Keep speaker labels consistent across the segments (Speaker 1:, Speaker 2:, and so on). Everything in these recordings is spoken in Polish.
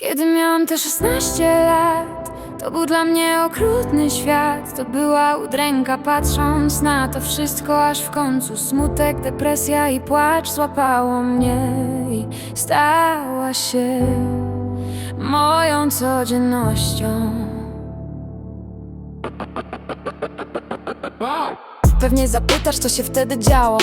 Speaker 1: Kiedy miałam te 16 lat To był dla mnie okrutny świat. To była udręka patrząc na to wszystko Aż w końcu smutek, depresja i płacz Złapało mnie i stała się Moją codziennością. Pewnie zapytasz, co się wtedy działo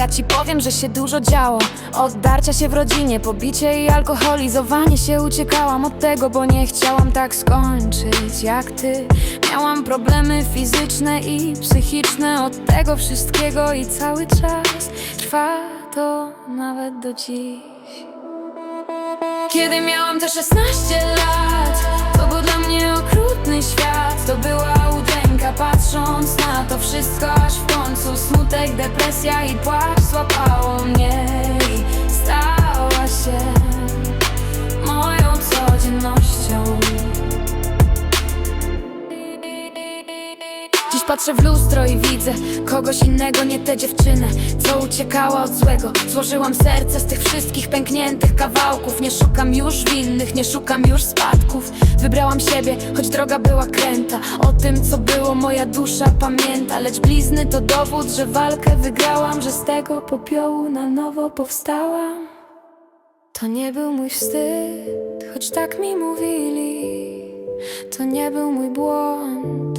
Speaker 1: ja ci powiem, że się dużo działo. Od darcia się w rodzinie, pobicie i alkoholizowanie. Się Uciekałam od tego, bo nie chciałam tak skończyć jak ty. Miałam problemy fizyczne i psychiczne. Od tego wszystkiego i cały czas Trwa to nawet do dziś. Kiedy miałam te 16 lat patrząc na to wszystko Aż w końcu smutek, depresja i płacz Złapało mnie. I stała patrzę w lustro i widzę kogoś innego, nie tę dziewczynę, co uciekała od złego. Złożyłam serce z tych wszystkich pękniętych kawałków. Nie szukam już winnych, nie szukam już spadków. Wybrałam siebie, choć droga była kręta. O tym, co było, moja dusza pamięta. Lecz blizny to dowód, że walkę wygrałam, że z tego popiołu na nowo powstałam. To nie był mój wstyd, choć tak mi mówili. To nie był mój błąd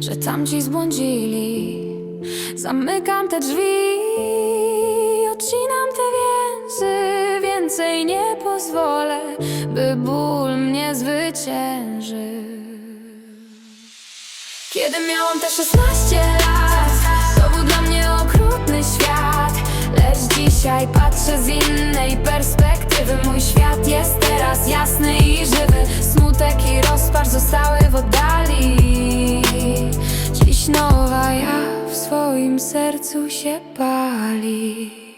Speaker 1: że tamci zbłądzili. Zamykam te drzwi, odcinam te więzy. Więcej nie pozwolę, by ból mnie zwyciężył. Kiedy miałam te 16 lat, to był dla mnie okrutny świat. Lecz dzisiaj patrzę z innej perspektywy. Mój świat jest teraz jasny i żywy. Smutek i rozpacz zostały w Się pali.